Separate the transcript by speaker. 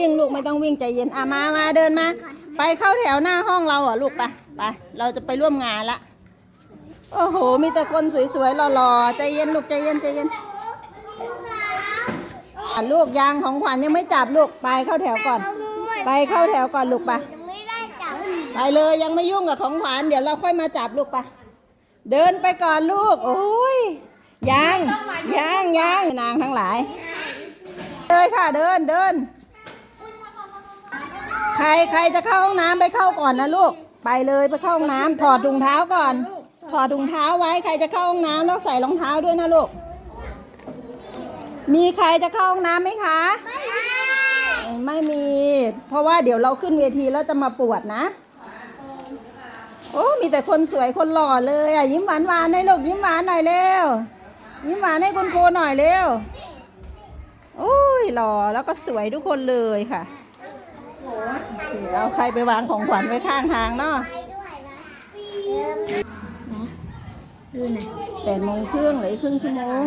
Speaker 1: วิ่งลูกไม่ต้องวิ่งใจเย็นอะมามาเดินมา ไปเข้าแถวหน้าห้องเราอะลูกไปไปเราจะไปร่วมงานละโอ้โห มีแต่คนสวยๆหล่อๆใจเย็นลูกใจเย็นใจเย็นอะลูกยางของขวัญยังไม่จับลูกไปเข้าแถวก่อน ไปเข้าแถวก่อนลูกไปไปเลยยังไม่ยุ่งกับของขวัญเดี๋ยวเราค่อยมาจับลูกไปเดินไปก่อนลูก โอ้ยยังยังยังนางทั้งหลายเลยค่ะเดินเดิน ใครใครจะเข้าห้องน้ำไปเข้าก่อนนะลูก ไปเลยไปเข้าห้องน้ำถอดถุงเท้าก่อน ถอดถุงเท้าไว้ใครจะเข้าห้องน้ำแล้วใส่รองเท้าด้วยนะลูก มีใครจะเข้าห้องน้ำไหมคะ ไม่มี เพราะว่าเดี๋ยวเราขึ้นเวทีแล้วจะมาปวดนะ โอ้ มีแต่คนสวยคนหล่อเลยอะยิ้มหวานหวานๆให้ลูกยิ้มหวานหน่อยเร็ว ยิ้มหวานให้คุณครูหน่อยเร็ว โอ้ยหล่อแล้วก็สวยทุกคนเลยค่ะ เอาใครไปวางของขวัญไว้ข้างทางเนาะ
Speaker 2: ไปด้วยนะดูหน่อย
Speaker 1: แปดโมงครึ่งเหลืออีกครึ่งชั่วโมง